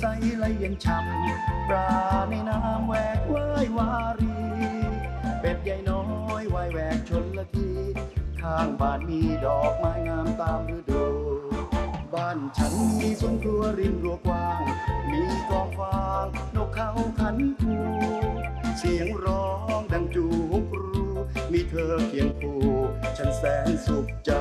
ใสไหลเย็นช่ำปลาในน้ำแหวกว่าย วารี เป็ดใหญ่น้อยว่ายแหวกชนละที ข้างบ้านมีดอกไม้งามตามฤดู บ้านฉันมีสวนครัวริมรั้วกว้าง มีกองฟาง นกเขาขันคูเสียงร้องดังจูกรู มีเธอเคียงคู่ ฉันแสนสุขใจ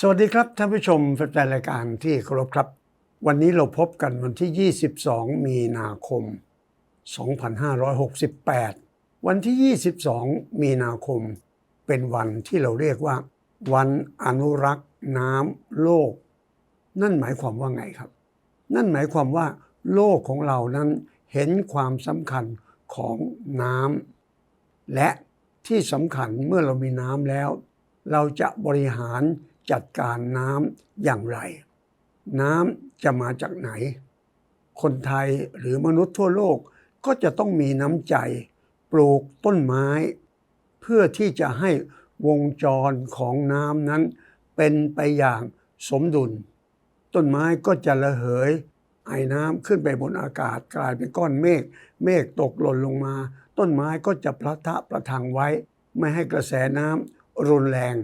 สวัสดีครับท่านผู้ชมแฟนรายการที่เคารพครับ วันนี้เราพบกันวันที่ 22 มีนาคม 2568 วันที่ 22 มีนาคม เป็นวันที่เราเรียกว่า วันอนุรักษ์น้ำโลก นั่นหมายความว่าไงครับ นั่นหมายความว่า โลกของเรานั้นเห็นความสำคัญของน้ำและที่สำคัญเมื่อเรามีน้ำแล้ว เราจะบริหาร จัดการน้ำอย่างไร น้ำจะมาจากไหน คนไทยหรือมนุษย์ทั่วโลกก็จะต้องมีน้ำใจ ปลูกต้นไม้ เพื่อที่จะให้วงจรของน้ำนั้น เป็นไปอย่างสมดุล ต้นไม้ก็จะระเหยไอ้น้ำขึ้นไปบนอากาศกลายเป็นก้อนเมฆ เมฆตกหล่นลงมา ต้นไม้ก็จะพระทะประทังไว้ ไม่ให้กระแสน้ำรุนแรง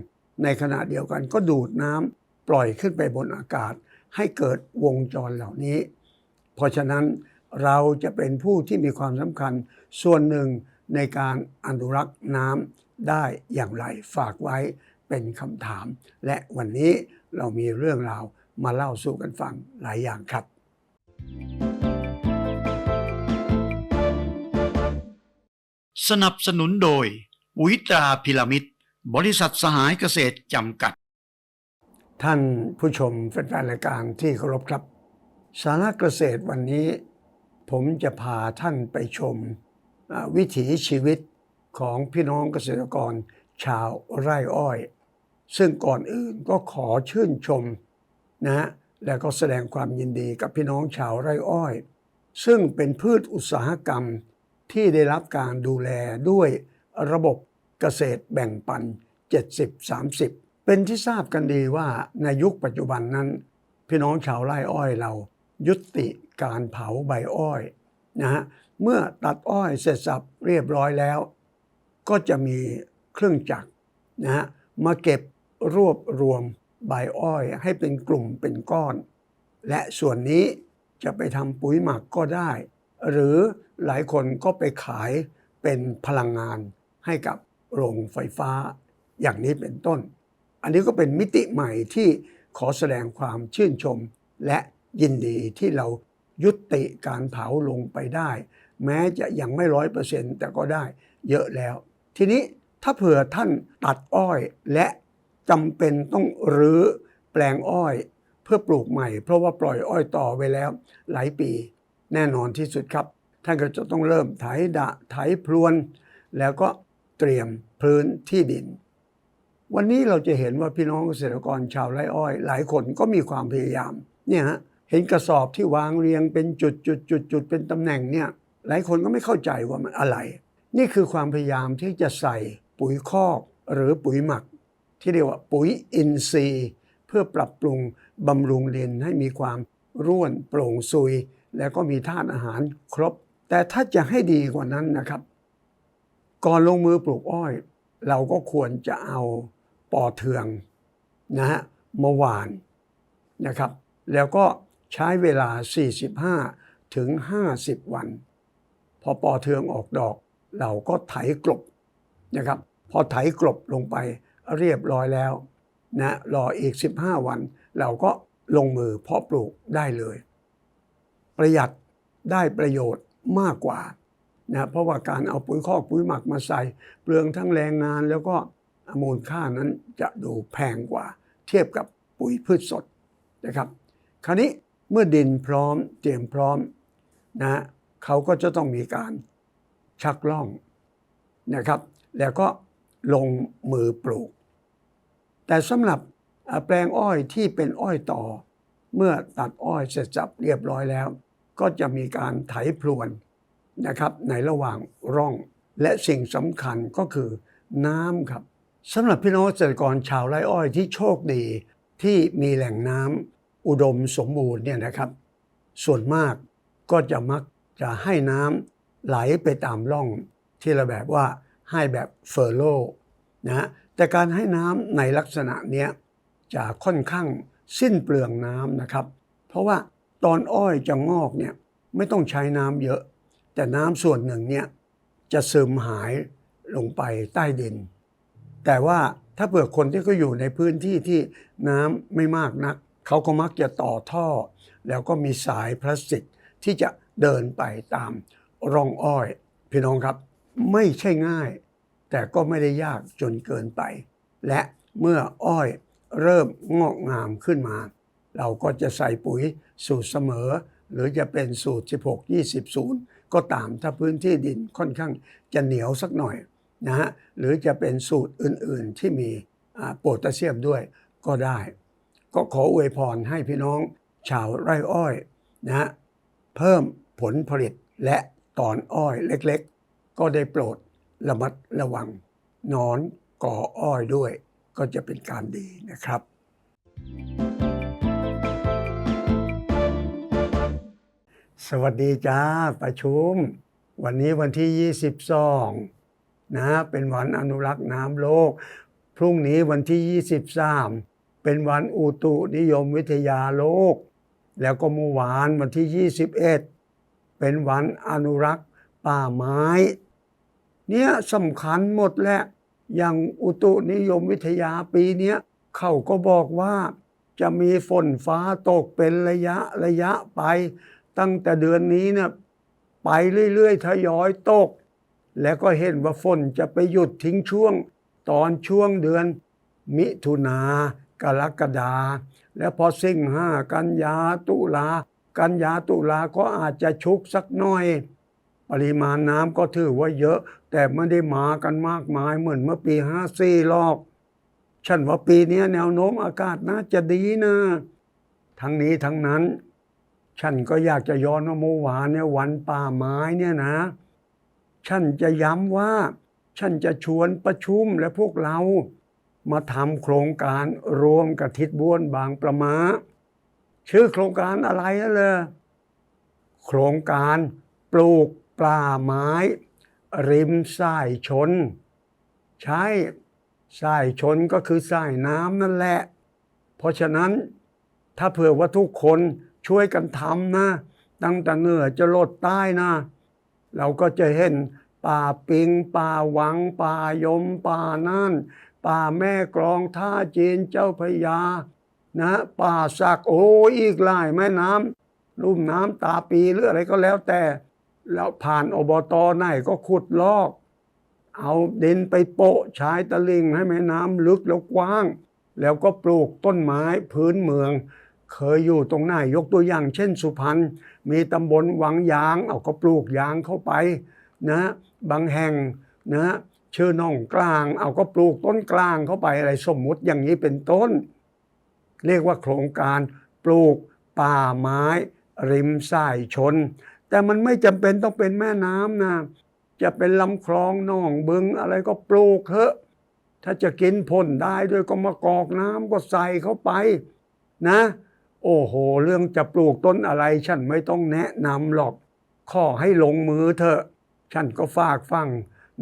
ในขณะเดียวกันก็ดูดน้ำปล่อยขึ้นไปบนอากาศ ให้เกิดวงจรเหล่านี้ เพราะฉะนั้นเราจะเป็นผู้ที่มีความสำคัญส่วนหนึ่งในการอนุรักษ์น้ำได้อย่างไรฝากไว้เป็นคำถาม และวันนี้เรามีเรื่องราวมาเล่าสู่กันฟังหลายอย่างครับ สนับสนุนโดยปุ๋ยตราพิรามิด บริษัทสหายเกษตรจำกัด ท่านผู้ชมแฟนๆรายการที่เคารพครับ สาระเกษตรวันนี้ ผมจะพาท่านไปชมวิถีชีวิตของพี่น้องเกษตรกรชาวไร่อ้อย ซึ่งก่อนอื่นก็ขอชื่นชมนะฮะและก็แสดงความยินดีกับพี่น้องชาวไร่อ้อย ซึ่งเป็นพืชอุตสาหกรรมที่ได้รับการดูแลด้วยระบบ เกษตรแบ่งปัน 70-30 เป็นที่ทราบกันดีว่าในยุคปัจจุบันนั้น พี่น้องชาวไร่อ้อยเรา ยุติการเผาใบอ้อยนะฮะเมื่อตัดอ้อยเสร็จสับเรียบร้อยแล้ว ก็จะมีเครื่องจักรนะฮะมาเก็บรวบรวมใบอ้อยให้เป็นกลุ่มเป็นก้อน และส่วนนี้จะไปทำปุ๋ยหมักก็ได้ หรือหลายคนก็ไปขายเป็นพลังงานให้กับ โรงไฟฟ้า อย่างนี้เป็นต้น อันนี้ก็เป็นมิติใหม่ที่ขอแสดงความชื่นชม และยินดีที่เรายุติการเผาลงไปได้ แม้จะยังไม่ร้อยเปอร์เซ็นต์แต่ก็ได้เยอะแล้ว ทีนี้ถ้าเผื่อท่านตัดอ้อยและจำเป็นต้องรื้อแปลงอ้อยเพื่อปลูกใหม่ เพราะว่าปล่อยอ้อยต่อไว้แล้ว หลายปี แน่นอนที่สุดครับ ท่านก็จะต้องเริ่มไถดะไถพรวน แล้วก็ เตรียมพื้นที่ดิน วันนี้เราจะเห็นว่าพี่น้องเกษตรกรชาวไร่อ้อย หลายคนก็มีความพยายามเนี่ยฮะเห็นกระสอบที่วางเรียงเป็นจุดจุดจุดจุดเป็นตำแหน่งเนี่ยหลายคนก็ไม่เข้าใจว่ามันอะไร นี่คือความพยายามที่จะใส่ปุ๋ยคอกหรือปุ๋ยหมัก ที่เรียกว่าปุ๋ยอินทรีย์ เพื่อปรับปรุงบำรุงดินให้มีความร่วนโปร่งซุย แล้วก็มีธาตุอาหารครบ แต่ถ้าจะให้ดีกว่านั้นนะครับ ก่อนลงมือปลูกอ้อย เราก็ควรจะเอาปอเทืองนะฮะมาหวานนะครับ แล้วก็ใช้เวลา 45 ถึง 50 วัน พอปอเทืองออกดอก เราก็ไถกลบนะครับ พอไถกลบลงไปเรียบร้อยแล้วนะรออีก 15 วัน เราก็ลงมือเพาะปลูกได้เลย ประหยัดได้ประโยชน์มากกว่า นะเพราะว่าการเอาปุ๋ยคอกปุ๋ยหมักมาใส่ เปลืองทั้งแรงงานแล้วก็มูลค่านั้นจะดูแพงกว่า เทียบกับปุ๋ยพืชสดนะครับ คราวนี้เมื่อดินพร้อมเตรียมพร้อมนะเขาก็จะต้องมีการชักล่องนะครับ แล้วก็ลงมือปลูก แต่สำหรับแปลงอ้อยที่เป็นอ้อยต่อ เมื่อตัดอ้อยเสร็จสับเรียบร้อยแล้ว ก็จะมีการไถพรวน นะครับในระหว่างร่อง และสิ่งสำคัญก็คือน้ำครับสำหรับพี่น้องเกษตรกรชาวไร่อ้อยที่โชคดีที่มีแหล่งน้ำอุดมสมบูรณ์เนี่ยนะครับ ส่วนมากก็จะมักจะให้น้ำไหลไปตามร่อง ที่เราแบบว่าให้แบบเฟอร์โลนะแต่การให้น้ำในลักษณะเนี้ยจะค่อนข้างสิ้นเปลืองน้ำนะครับ เพราะว่าตอนอ้อยจะงอกเนี่ยไม่ต้องใช้น้ำเยอะ แต่น้ำส่วนหนึ่งเนี่ยจะซึมหายลงไปใต้ดิน แต่ว่าถ้าเผื่อคนที่เขาอยู่ในพื้นที่ที่น้ำไม่มากนัก เขาก็มักจะต่อท่อ แล้วก็มีสายพลาสติกที่จะเดินไปตามร่องอ้อย พี่น้องครับไม่ใช่ง่าย แต่ก็ไม่ได้ยากจนเกินไป และเมื่ออ้อยเริ่มงอกงามขึ้นมา เราก็จะใส่ปุ๋ยสูตรเสมอ หรือจะเป็นสูตร 16 20 0 ก็ตามถ้าพื้นที่ดินค่อนข้างจะเหนียวสักหน่อยนะฮะหรือจะเป็นสูตรอื่นๆที่มีโพแทสเซียมด้วยก็ได้ ก็ขออวยพรให้พี่น้องชาวไร่อ้อยนะฮะเพิ่มผลผลิตและตอนอ้อยเล็กๆ ก็ได้โปรดระมัดระวังนอนก่ออ้อยด้วย ก็จะเป็นการดีนะครับ สวัสดีจ้าประชุม วันนี้วันที่ 22 นะ เป็นวันอนุรักษ์น้ำโลก พรุ่งนี้วันที่ 23 เป็นวันอุตุนิยมวิทยาโลก แล้วก็เมื่อวานวันที่ 21 เป็นวันอนุรักษ์ป่าไม้ เนี่ยสำคัญหมดแหละอย่างอุตุนิยมวิทยาปีเนี้ยเขาก็บอกว่าจะมีฝนฟ้าตกเป็นระยะระยะไป ตั้งแต่เดือนนี้เนี่ยไปเรื่อยๆทยอยตก แล้วก็เห็นว่าฝนจะไปหยุดทิ้งช่วง ตอนช่วงเดือน มิถุนากรกฎาแล้วพอสิงห้ากันยาตุลา กันยาตุลาก็อาจจะชุกสักหน่อย ปริมาณน้ำก็ถือว่าเยอะ แต่ไม่ได้มากันมากมายเหมือนเมื่อปีห้าสี่หรอก ฉันว่าปีนี้แนวโน้มอากาศน่าจะดีนะ ทั้งนี้ทั้งนั้น ฉันก็อยากจะย้อนว่าเมื่อวานเนี่ยวันป่าไม้เนี่ยนะ ฉันจะย้ำว่า ฉันจะชวนประชุมและพวกเรา มาทำโครงการรวมกับทิศบ้วนบางประมาชื่อโครงการอะไรอะเลยโครงการปลูกปลาไม้ ริมสายชน ใช่สายชนก็คือสายน้ำนั่นแหละ เพราะฉะนั้นถ้าเผื่อว่าทุกคน ช่วยกันทำนะ ตั้งแต่เหนือจะลดใต้นะ เราก็จะเห็นป่าปิง ป่าหวัง ป่ายม ป่าน่าน ป่าแม่กลองท่าจีนเจ้าพยา นะ ป่าสักโอ้อีกหลายแม่น้ำลุ่มน้ำตาปีหรืออะไรก็แล้วแต่ แล้วผ่านอบตไหนก็ขุดลอก เอาดินไปโปะชายตะลิงให้แม่น้ำลึกแล้วกว้าง แล้วก็ปลูกต้นไม้พื้นเมือง เคยอยู่ตรงไหนยกตัวอย่าง เช่น สุพรรณมีตำบลวังยางเอาก็ปลูกยางเข้าไปนะบางแห่งนะเชื่อน่องกลาง เอาก็ปลูกต้นกลางเข้าไปอะไรสมมุติอย่างนี้เป็นต้น เรียกว่าโครงการปลูกป่าไม้ ริมสายชน แต่มันไม่จำเป็นต้องเป็นแม่น้ำนะจะเป็นลำคลองหนองบึงอะไรก็ปลูกเถอะถ้าจะกินผลได้ด้วยก็มากอกน้ำก็ใส่เข้าไปนะ โอ้โห เรื่องจะปลูกต้นอะไร ฉันไม่ต้องแนะนำหรอก ขอให้ลงมือเถอะ ฉันก็ฝากฟัง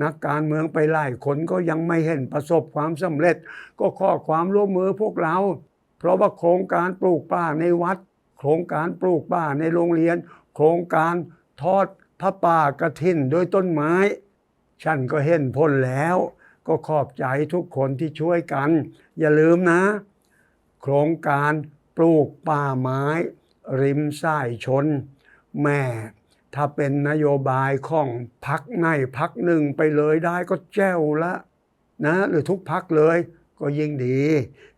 นักการเมืองไปหลายคนก็ยังไม่เห็นประสบความสำเร็จ ก็ขอความร่วมมือพวกเรา เพราะว่าโครงการปลูกป่าในวัด โครงการปลูกป่าในโรงเรียน โครงการทอดพระป่ากระถินด้วยต้นไม้ ฉันก็เห็นผลแล้ว ก็ขอบใจทุกคนที่ช่วยกัน อย่าลืมนะ โครงการ ปลูกป่าไม้ ริมสายชน แม่ถ้าเป็นนโยบายของพักไในพักหนึ่งไปเลยได้ก็แจ้วละนะหรือทุกพักเลยก็ยิ่งดี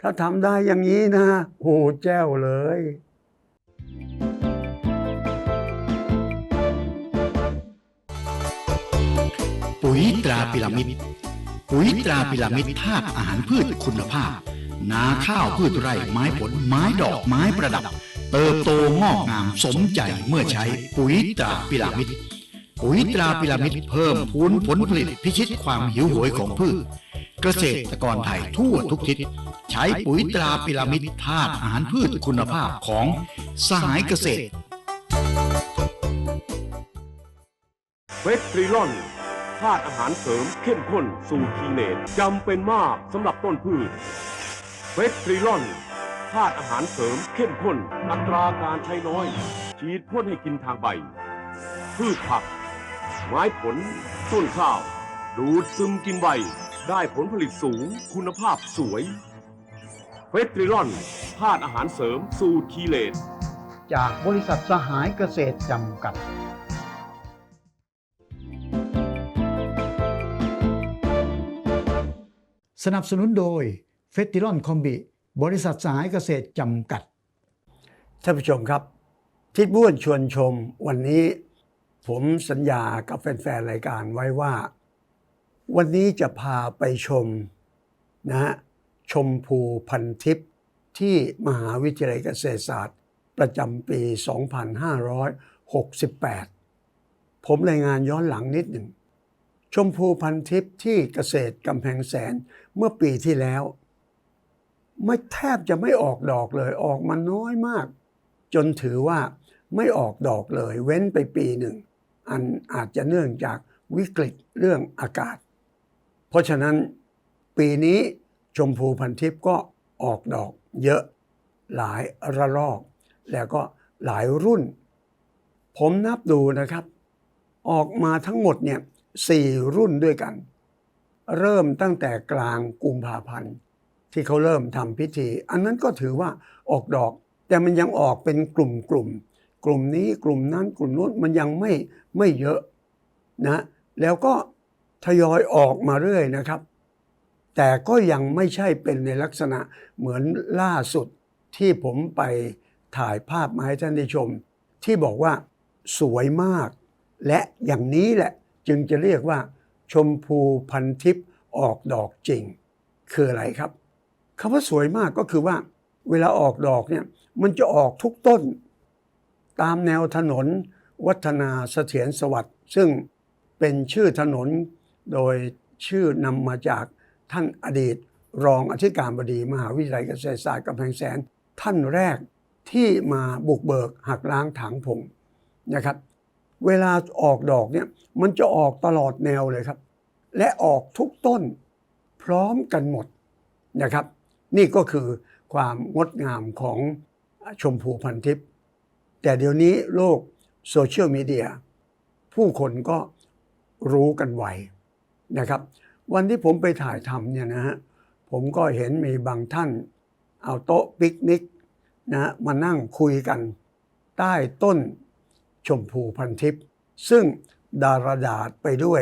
ถ้าทำได้อย่างนี้นะโหแจ้วเลยปุ๋ยตราพิรามิดปุ๋ยตราพิรามิดภาพอาหารพืชคุณภาพ นาข้าวพืชไร่ไม้ผลไม้ดอกไม้ประดับ เติบโตงอกงามสมใจเมื่อใช้ปุ๋ยตราพิรามิดปุ๋ยตราพิรามิดเพิ่มพูนผลผลิตพิชิตความหิวโหยของพืช เกษตรกรไทยทั่วทุกทิศ ใช้ปุ๋ยตราพิรามิดธาตุอาหารพืชคุณภาพของสหายเกษตรเวสตรีลอนธาตุอาหารเสริมเข้มข้นสูตรคีเนตจำเป็นมากสำหรับต้นพืช เวสตรีลอนธาตุอาหารเสริมเข้มข้น อัตราการใช้น้อย ฉีดพ่นให้กินทางใบ พืชผัก ไม้ผล ต้นข้าว ดูดซึมกินใบ ได้ผลผลิตสูง คุณภาพสวย เวสตรีลอนธาตุอาหารเสริมสูตรคีเลตจากบริษัทสหายเกษตรจำกัดสนับสนุนโดย เฟสติลอนคอมบิบริษัทสหายเกษตรจำกัด ท่านผู้ชมครับ ทิดบ้วนชวนชมวันนี้ ผมสัญญากับแฟนๆ รายการไว้ว่า วันนี้จะพาไปชมนะฮะชมพูพันทิพย์ที่มหาวิทยาลัยเกษตรศาสตร์ ประจำปี 2568 ผมรายงานย้อนหลังนิดหนึ่ง ชมพูพันทิพย์ที่เกษตรกำแพงแสนเมื่อปีที่แล้ว ไม่แทบจะไม่ออกดอกเลย ออกมาน้อยมาก จนถือว่าไม่ออกดอกเลย เว้นไปปีหนึ่ง อันอาจจะเนื่องจากวิกฤตเรื่องอากาศ เพราะฉะนั้นปีนี้ชมพูพันทิพย์ก็ออกดอกเยอะหลายระลอก แล้วก็หลายรุ่น ผมนับดูนะครับ ออกมาทั้งหมดเนี่ยสี่รุ่นด้วยกัน เริ่มตั้งแต่กลางกุมภาพันธ์ ที่เขาเริ่มทำพิธี อันนั้นก็ถือว่าออกดอก แต่มันยังออกเป็นกลุ่มกลุ่มๆกลุ่มนี้กลุ่มนั้นกลุ่มนู้นมันยังไม่ไม่เยอะนะแล้วก็ทยอยออกมาเรื่อยนะครับ แต่ก็ยังไม่ใช่เป็นในลักษณะเหมือนล่าสุดที่ผมไปถ่ายภาพมาให้ท่านได้ชม ที่บอกว่าสวยมาก และอย่างนี้แหละจึงจะเรียกว่า ชมพูพันทิพย์ออกดอกจริง คืออะไรครับ คำว่าสวยมากก็คือว่า เวลาออกดอกเนี่ยมันจะออกทุกต้น ตามแนวถนน วัฒนาเสถียรสวัสดิ์ซึ่งเป็นชื่อถนนโดยชื่อนำมาจากท่านอดีต รองอธิการบดีมหาวิทยาลัยเกษตรศาสตร์กำแพงแสน ท่านแรกที่มาบุกเบิกหักล้างถางผงนะครับ เวลาออกดอกเนี่ยมันจะออกตลอดแนวเลยครับ และออกทุกต้นพร้อมกันหมดนะครับ นี่ก็คือความงดงามของชมพูพันทิพย์แต่เดี๋ยวนี้โลกโซเชียลมีเดียผู้คนก็รู้กันไวนะครับ วันที่ผมไปถ่ายทำเนี่ยนะฮะผมก็เห็นมีบางท่าน เอาโต๊ะปิกนิกนะมานั่งคุยกัน ใต้ต้นชมพูพันทิพย์ซึ่งดารดาษไปด้วย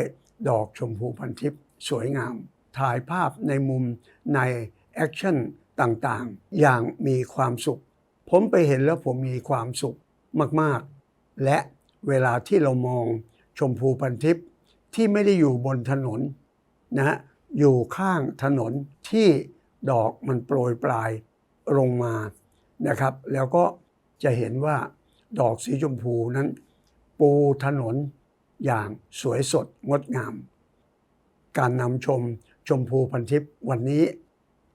ดอกชมพูพันทิพย์สวยงาม ถ่ายภาพในมุมใน แอคชั่นต่างๆ อย่างมีความสุข ผมไปเห็นแล้วผมมีความสุขมากๆ และเวลาที่เรามองชมพูพันทิพย์ที่ไม่ได้อยู่บนถนนนะฮะอยู่ข้างถนนที่ดอกมันโปรยปลายลงมานะครับ แล้วก็จะเห็นว่าดอกสีชมพูนั้น ปูถนนอย่างสวยสดงดงาม การนำชมชมพูพันทิพย์วันนี้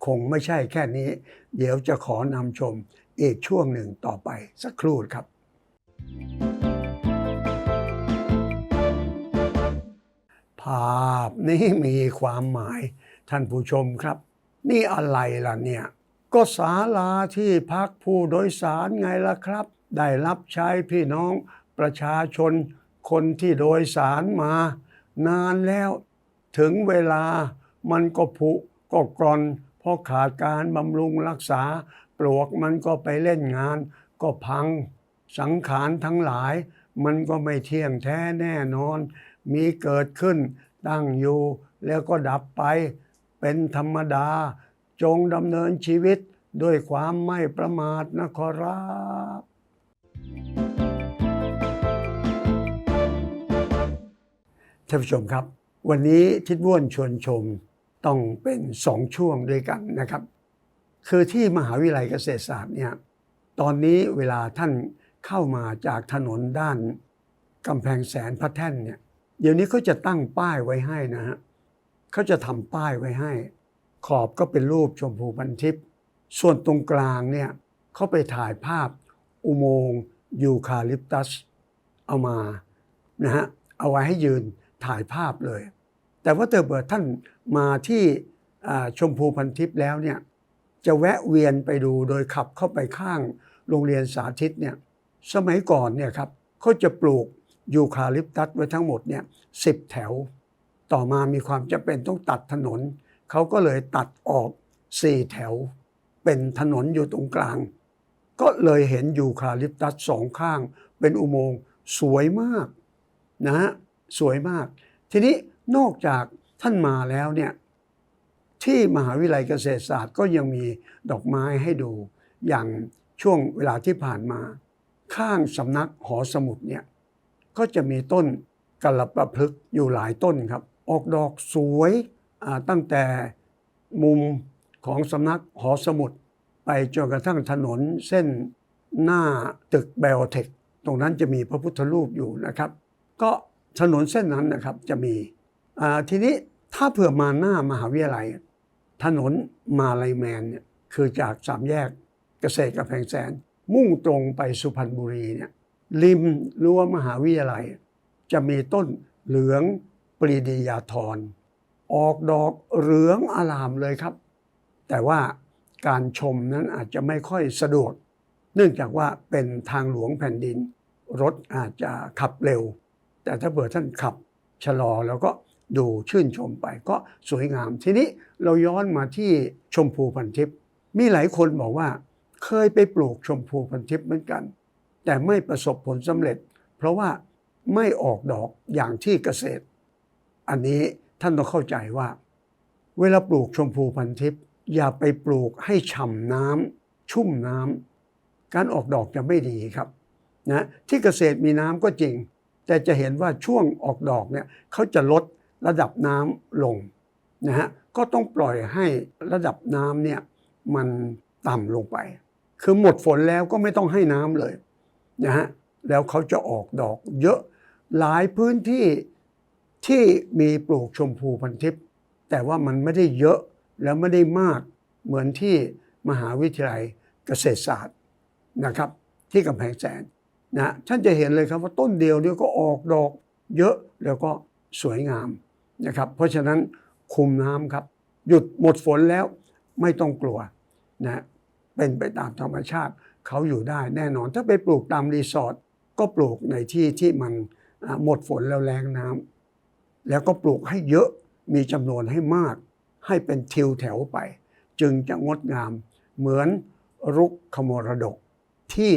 คงไม่ใช่แค่นี้ เดี๋ยวจะขอนำชมอีกช่วงหนึ่งต่อไปสักครู่ครับ ภาพนี้มีความหมายท่านผู้ชมครับ นี่อะไรล่ะเนี่ย ก็ศาลาที่พักผู้โดยสารไงล่ะครับ ได้รับใช้พี่น้องประชาชนคนที่โดยสารมา นานแล้ว ถึงเวลามันก็ผุก็กร่อน ราะขาดการบำรุงรักษา ปลวกมันก็ไปเล่นงาน ก็พัง สังขารทั้งหลาย มันก็ไม่เที่ยงแท้แน่นอน มีเกิดขึ้น ตั้งอยู่ แล้วก็ดับไป เป็นธรรมดา จงดำเนินชีวิตด้วยความไม่ประมาทนะขอรับท่านผู้ชมครับ วันนี้ทิดว่วนชวนชม ต้องเป็นสองช่วงด้วยกันนะครับ คือที่มหาวิทยาลัยเกษตรศาสตร์เนี่ยตอนนี้เวลาท่านเข้ามาจากถนนด้านกำแพงแสนพระแท่นเนี่ยเดี๋ยวนี้เขาจะตั้งป้ายไว้ให้นะฮะเขาจะทำป้ายไว้ให้ ขอบก็เป็นรูปชมพูพันทิพย์ส่วนตรงกลางเนี่ยเขาไปถ่ายภาพอุโมงค์ยูคาลิปตัส เอามานะฮะเอาไว้ให้ยืนถ่ายภาพเลย แต่ว่าเติเกิดท่านมาที่ชมพูพันทิพย์แล้วเนี่ยจะแวะเวียนไปดูโดยขับเข้าไปข้างโรงเรียนสาธิตเนี่ยสมัยก่อนเนี่ยครับเขาจะปลูกยูคาลิปตัสไว้ทั้งหมดเนี่ยสิบแถว ต่อมามีความจำเป็นต้องตัดถนน เขาก็เลยตัดออกสี่แถว เป็นถนนอยู่ตรงกลาง ก็เลยเห็นยูคาลิปตัสสองข้าง เป็นอุโมงค์สวยมากนะฮะสวยมาก ทีนี้ นอกจากท่านมาแล้วเนี่ยที่มหาวิทยาลัยเกษตรศาสตร์ก็ยังมีดอกไม้ให้ดูอย่างช่วงเวลาที่ผ่านมา ข้างสำนักหอสมุดเนี่ยก็จะมีต้นกัลประพฤกษ์อยู่หลายต้นครับ ออกดอกสวยตั้งแต่มุมของสำนักหอสมุด ไปจนกระทั่งถนนเส้นหน้าตึกไบโอเทค ตรงนั้นจะมีพระพุทธรูปอยู่นะครับ ก็ถนนเส้นนั้นนะครับจะมี ทีนี้ถ้าเผื่อมาหน้ามหาวิทยาลัย ถนนมาลายแมนเนี่ยคือจากสามแยกเกษตรกับแพงแสน มุ่งตรงไปสุพรรณบุรีเนี่ยริมรั้วมหาวิทยาลัย จะมีต้นเหลืองปรีดียาธรออกดอกเหลืองอลามเลยครับ แต่ว่าการชมนั้นอาจจะไม่ค่อยสะดวก เนื่องจากว่าเป็นทางหลวงแผ่นดิน รถอาจจะขับเร็ว แต่ถ้าเผื่อท่านขับชะลอแล้วก็ ดูชื่นชมไปก็สวยงาม ทีนี้เราย้อนมาที่ชมพูพันทิพย์มีหลายคนบอกว่า เคยไปปลูกชมพูพันทิพย์เหมือนกัน แต่ไม่ประสบผลสำเร็จ เพราะว่าไม่ออกดอกอย่างที่เกษตร อันนี้ท่านต้องเข้าใจว่า เวลาปลูกชมพูพันทิพย์อย่าไปปลูกให้ฉ่ำน้ำชุ่มน้ำการออกดอกจะไม่ดีครับนะที่เกษตรมีน้ำก็จริง แต่จะเห็นว่าช่วงออกดอกเนี่ยเขาจะลด ระดับน้ำลงนะฮะก็ต้องปล่อยให้ระดับน้ำเนี่ยมันต่ำลงไป คือหมดฝนแล้วก็ไม่ต้องให้น้ำเลยนะฮะแล้วเขาจะออกดอกเยอะหลายพื้นที่ที่มีปลูกชมพูพันทิพย์แต่ว่ามันไม่ได้เยอะแล้วไม่ได้มากเหมือนที่มหาวิทยาลัยเกษตรศาสตร์นะครับ ที่กำแพงแสนนะท่านจะเห็นเลยครับว่าต้นเดียวเนี่ยก็ออกดอกเยอะแล้วก็สวยงาม นะครับ เพราะฉะนั้นคุมน้ำครับ หยุดหมดฝนแล้วไม่ต้องกลัวนะเป็นไปตามธรรมชาติเขาอยู่ได้แน่นอน ถ้าไปปลูกตามรีสอร์ทก็ปลูกในที่ที่มันหมดฝนแล้วแรงน้ำแล้วก็ปลูกให้เยอะมีจำนวนให้มาก ให้เป็นทิวแถวไป จึงจะงดงามเหมือนรุกขมรดกที่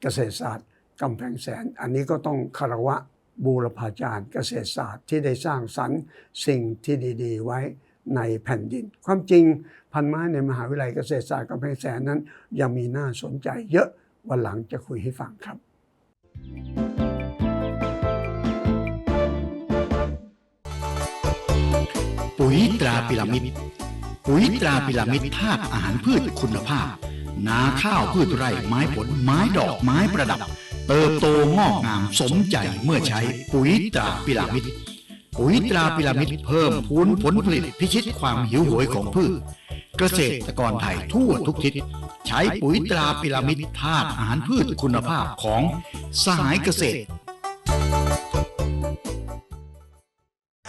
เกษตรศาสตร์กำแพงแสน อันนี้ก็ต้องคารวะ บูรพาจารย์เกษตรศาสตร์ที่ได้สร้างสรรค์สิ่งที่ดีๆ ไว้ในแผ่นดิน ความจริงพันไม้ในมหาวิทยาลัยเกษตรศาสตร์กำแพงแสนนั้น ยังมีน่าสนใจเยอะวันหลังจะคุยให้ฟังครับ ปุ๋ยตราพิรามิดปุ๋ยตราพิรามิดธาตุอาหารพืชคุณภาพ นาข้าวพืชไร่ไม้ผลไม้ดอกไม้ประดับ เติบโตงอกงามสมใจเมื่อใช้ปุ๋ยตราพิรามิดปุ๋ยตราพิรามิดเพิ่มพูนผลผลิตพิชิตความหิวโหยของพืช เกษตรกรไทยทั่วทุกทิศ ใช้ปุ๋ยตราพิรามิดธาตุอาหารพืชคุณภาพของสหายเกษตร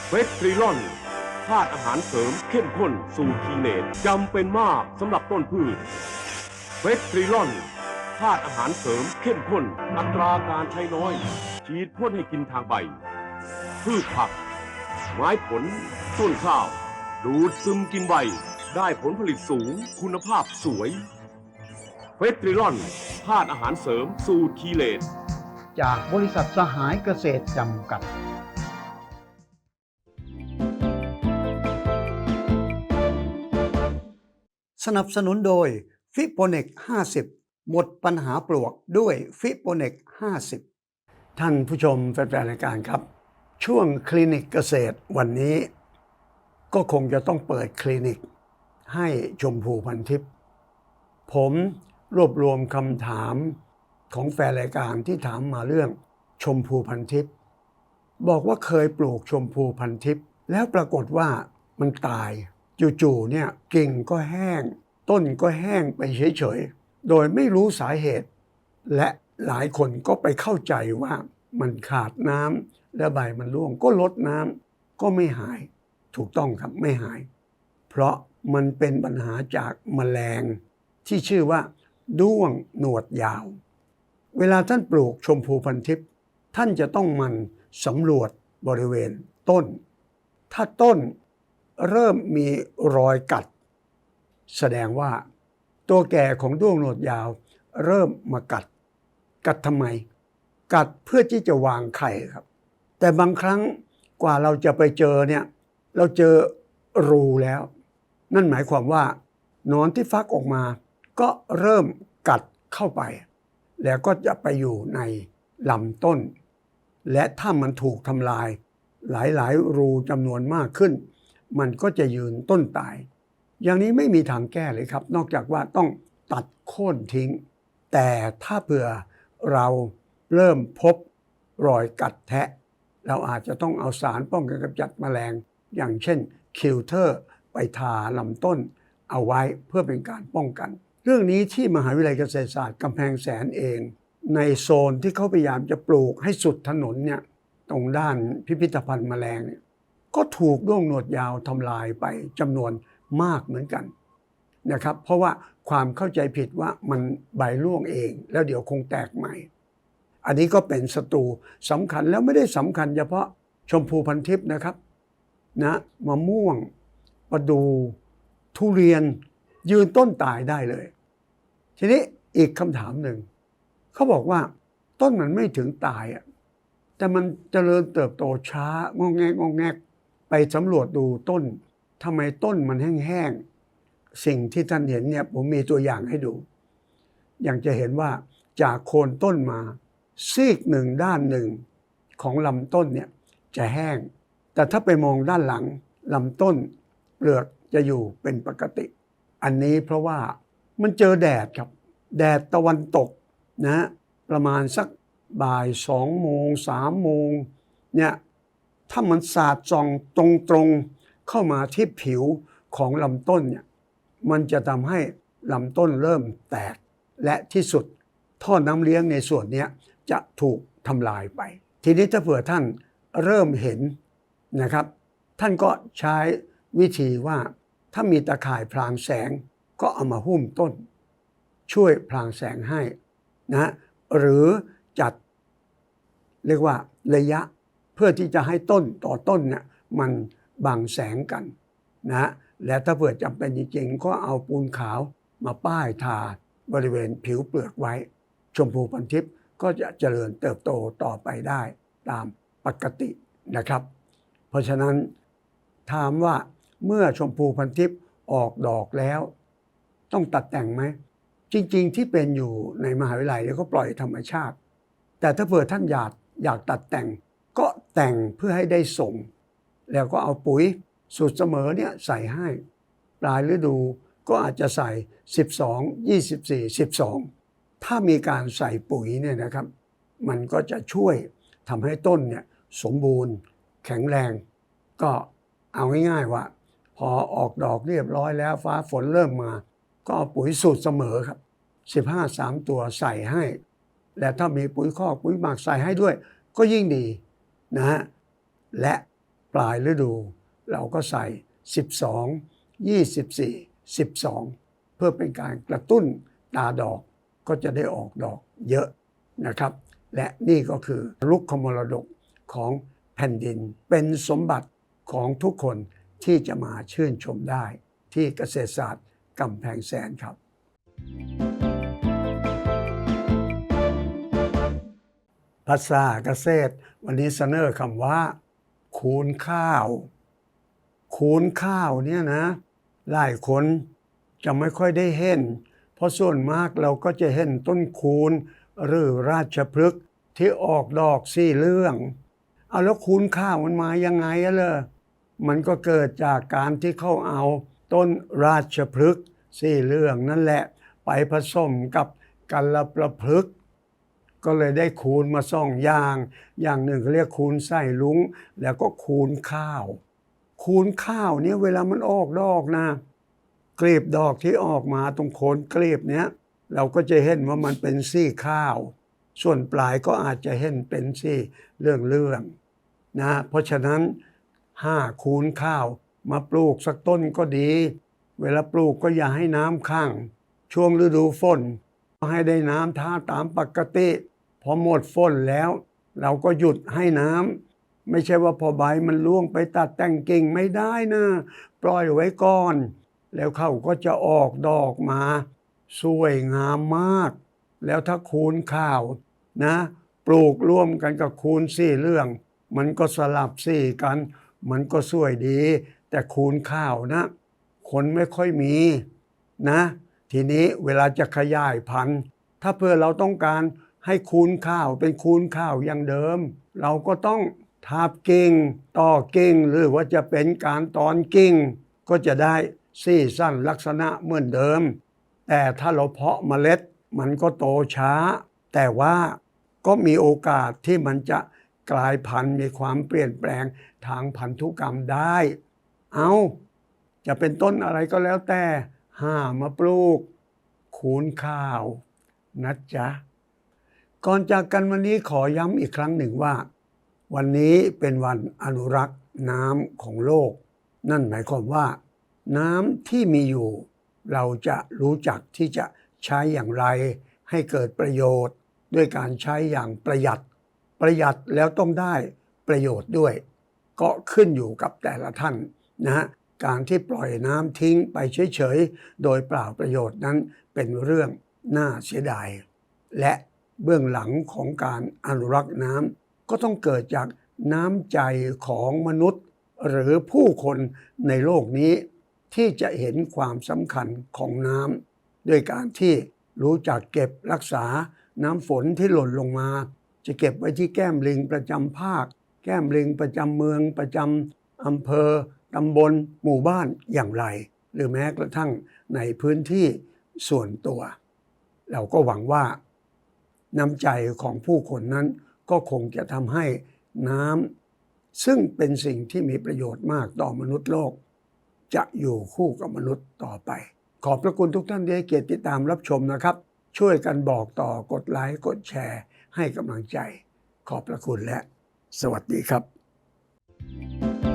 เวสตรีลอนธาตุอาหารเสริมเข้มข้นสูตรคีเนตจำเป็นมากสำหรับต้นพืชเวสตรีลอน ธาตุอาหารเสริมเข้มข้น อัตราการใช้น้อย ฉีดพ่นให้กินทางใบ พืชผัก ไม้ผล ต้นข้าว ดูดซึมกินใบ ได้ผลผลิตสูง คุณภาพสวยเวสตรีลอนธาตุอาหารเสริมสูตรคีเลตจากบริษัทสหายเกษตรจำกัดสนับสนุนโดยฟิโปเนก50 หมดปัญหาปลวกด้วยฟิโปเนก50 ท่านผู้ชมแฟนๆรายการครับ ช่วงคลินิกเกษตรวันนี้ ก็คงจะต้องเปิดคลินิก ให้ชมพูพันทิพย์ผมรวบรวมคำถามของแฟนรายการที่ถามมาเรื่องชมพูพันทิพย์บอกว่าเคยปลูกชมพูพันทิพย์แล้วปรากฏว่ามันตาย จู่ๆเนี่ยกิ่งก็แห้ง ต้นก็แห้งไปเฉยๆ โดยไม่รู้สาเหตุ และหลายคนก็ไปเข้าใจว่ามันขาดน้ำและใบมันร่วงก็ลดน้ำก็ไม่หาย ถูกต้องครับไม่หาย เพราะมันเป็นปัญหาจากแมลง ที่ชื่อว่า ด้วงหนวดยาว เวลาท่านปลูกชมพูพันทิพย์ท่านจะต้องมันสำรวจบริเวณต้น ถ้าต้นเริ่มมีรอยกัด แสดงว่า ตัวแก่ของด้วงหนวดยาว เริ่มมากัด กัดทำไม กัดเพื่อที่จะวางไข่ครับ แต่บางครั้งกว่าเราจะไปเจอเนี่ย เราเจอรูแล้ว นั่นหมายความว่านอนที่ฟักออกมา ก็เริ่มกัดเข้าไป แล้วก็จะไปอยู่ในลำต้น และถ้ามันถูกทำลาย หลายๆ รูจำนวนมากขึ้น มันก็จะยืนต้นตาย อย่างนี้ไม่มีทางแก้เลยครับ นอกจากว่าต้องตัดโค่นทิ้ง แต่ถ้าเผื่อเราเริ่มพบรอยกัดแทะ เราอาจจะต้องเอาสารป้องกันกำจัดแมลง อย่างเช่นคิลเทอร์ไปทาลำต้น เอาไว้เพื่อเป็นการป้องกัน เรื่องนี้ที่มหาวิทยาลัยเกษตรศาสตร์กำแพงแสนเอง ในโซนที่เขาพยายามจะปลูกให้สุดถนนเนี่ยตรงด้านพิพิธภัณฑ์แมลงเนี่ยก็ถูกด้วงหนวดยาวทำลายไปจำนวน มากเหมือนกันนะครับ เพราะว่าความเข้าใจผิดว่ามันใบร่วงเอง แล้วเดี๋ยวคงแตกใหม่ อันนี้ก็เป็นศัตรูสำคัญแล้วไม่ได้สำคัญ เฉพาะชมพูพันทิพย์นะครับนะมะม่วงประดูทุเรียนยืนต้นตายได้เลย ทีนี้อีกคำถามหนึ่งเขาบอกว่าต้นมันไม่ถึงตายอะแต่มันเจริญเติบโตช้างงแงงงแงกไปสำรวจดูต้น ทำไมต้นมันแห้งๆ สิ่งที่ท่านเห็นเนี่ยผมมีตัวอย่างให้ดู อย่างจะเห็นว่าจากโคนต้นมา ซีกหนึ่งด้านหนึ่งของลำต้นเนี่ยจะแห้ง แต่ถ้าไปมองด้านหลังลำต้นเปลือกจะอยู่เป็นปกติ อันนี้เพราะว่ามันเจอแดดครับ แดดตะวันตกนะประมาณสักบ่ายสองโมงสามโมงเนี่ยถ้ามันสาดส่องตรงๆ เข้ามาที่ผิวของลำต้นเนี่ยมันจะทำให้ลำต้นเริ่มแตก และที่สุดท่อน้ำเลี้ยงในส่วนนี้จะถูกทำลายไป ทีนี้ถ้าเผื่อท่านเริ่มเห็นนะครับ ท่านก็ใช้วิธีว่าถ้ามีตะข่ายพรางแสงก็เอามาหุ้มต้น ช่วยพรางแสงให้นะหรือจัดเรียกว่าระยะเพื่อที่จะให้ต้นต่อต้นเนี่ยมัน บังแสงกันนะและถ้าเผื่อจำเป็นจริงๆ ก็เอาปูนขาวมาป้ายทาบริเวณผิวเปลือกไว้ ชมพูพันทิพย์ก็จะเจริญเติบโตต่อไปได้ตามปกตินะครับ เพราะฉะนั้นถามว่าเมื่อชมพูพันทิพย์ออกดอกแล้ว ต้องตัดแต่งไหม จริงๆ ที่เป็นอยู่ในมหาวิทยาลัยเนี่ยก็ปล่อยธรรมชาติ แต่ถ้าเผื่อท่านอยากอยากตัดแต่งก็แต่งเพื่อให้ได้ส่ง แล้วก็เอาปุ๋ยสูตรเสมอเนี่ยใส่ให้ปลายฤดูก็อาจจะใส่ 12 24 12 ถ้ามีการใส่ปุ๋ยเนี่ยนะครับ มันก็จะช่วยทำให้ต้นเนี่ยสมบูรณ์แข็งแรง ก็เอาง่ายๆว่า พอออกดอกเรียบร้อยแล้วฟ้าฝนเริ่มมา ก็เอาปุ๋ยสูตรเสมอครับ 15 3 ตัวใส่ให้ และถ้ามีปุ๋ยคอกปุ๋ยหมักใส่ให้ด้วย ก็ยิ่งดีนะฮะและ ปลายฤดู เราก็ใส่ 12 24 12 เพื่อเป็นการกระตุ้นตาดอกก็จะได้ออกดอกเยอะนะครับ และนี่ก็คือลุกขมรดกของแผ่นดิน เป็นสมบัติของทุกคนที่จะมาชื่นชมได้ ที่เกษตรศาสตร์กำแพงแสนครับ ภาษาเกษตร วันนี้เสนอคำว่า คูณข้าว คูณข้าวเนี่ยนะ หลายคนจะไม่ค่อยได้เห็น เพราะส่วนมากเราก็จะเห็นต้นคูณหรือราชพฤกษ์ที่ออกดอกสี่เรื่องเอาแล้วคูณข้าวมันมายังไงอะเลยมันก็เกิดจากการที่เขาเอาต้นราชพฤกษ์สี่เรื่องนั่นแหละ ไปผสมกับกัลประพฤกษ์ ก็เลยได้คูณมาสองอย่าง อย่างหนึ่งเขาเรียกคูณไส้ลุงแล้วก็คูณข้าว คูณข้าวเนี่ยเวลามันออกดอกนะกลีบดอกที่ออกมาตรงโคนกลีบเนี้ยเราก็จะเห็นว่ามันเป็นซี่ข้าว ส่วนปลายก็อาจจะเห็นเป็นซี่เรื่องเรื่องนะเพราะฉะนั้นห้าคูณข้าวมาปลูกสักต้นก็ดี เวลาปลูกก็อย่าให้น้ำข้างช่วงฤดูฝนให้ได้น้ำท่าตามปกติ พอหมดฝนแล้ว เราก็หยุดให้น้ำไม่ใช่ว่าพอใบมันล่วงไปตัดแต่งกิ่งไม่ได้นะปล่อยไว้ก่อน แล้วเขาก็จะออกดอกมา สวยงามมาก แล้วถ้าคูณข้าวนะ ปลูกร่วมกันกับคูณสี่เรื่อง มันก็สลับสี่กัน มันก็สวยดี แต่คูณข้าวนะ คนไม่ค่อยมีนะ ทีนี้เวลาจะขยายพันธุ์ ถ้าเพื่อเราต้องการ ให้คูณข้าวเป็นคูณข้าวอย่างเดิม เราก็ต้องทาบกิ่งต่อกิ่งหรือว่าจะเป็นการตอนกิ่งก็จะได้สี่สั้นลักษณะเหมือนเดิม แต่ถ้าเราเพาะเมล็ดมันก็โตช้า แต่ว่าก็มีโอกาสที่มันจะกลายพันธุ์มีความเปลี่ยนแปลงทางพันธุกรรมได้ เอาจะเป็นต้นอะไรก็แล้วแต่ห้ามาปลูก คูณข้าวนะจ๊ะ ก่อนจากกันวันนี้ขอย้ำอีกครั้งหนึ่งว่า วันนี้เป็นวันอนุรักษ์น้ำของโลก นั่นหมายความว่า น้ำที่มีอยู่ เราจะรู้จักที่จะใช้อย่างไร ให้เกิดประโยชน์ ด้วยการใช้อย่างประหยัด ประหยัดแล้วต้องได้ประโยชน์ด้วย ก็ขึ้นอยู่กับแต่ละท่านนะฮะการที่ปล่อยน้ำทิ้งไปเฉยๆ โดยเปล่าประโยชน์นั้นเป็นเรื่องน่าเสียดาย และ เบื้องหลังของการอนุรักษ์น้ำก็ต้องเกิดจากน้ำใจของมนุษย์ หรือผู้คนในโลกนี้ ที่จะเห็นความสำคัญของน้ำด้วยการที่รู้จักเก็บรักษาน้ำฝนที่หล่นลงมา จะเก็บไว้ที่แก้มลิงประจำภาค แก้มลิงประจำเมืองประจำอำเภอตำบลหมู่บ้านอย่างไร หรือแม้กระทั่งในพื้นที่ส่วนตัว เราก็หวังว่า น้ำใจของผู้คนนั้น ก็คงจะทำให้น้ำซึ่งเป็นสิ่งที่มีประโยชน์มากต่อมนุษย์โลก จะอยู่คู่กับมนุษย์ต่อไป ขอบพระคุณทุกท่านที่ให้เกียรติติดตามรับชมนะครับ ช่วยกันบอกต่อกดไลค์กดแชร์ ให้กำลังใจ ขอบพระคุณและ สวัสดีครับ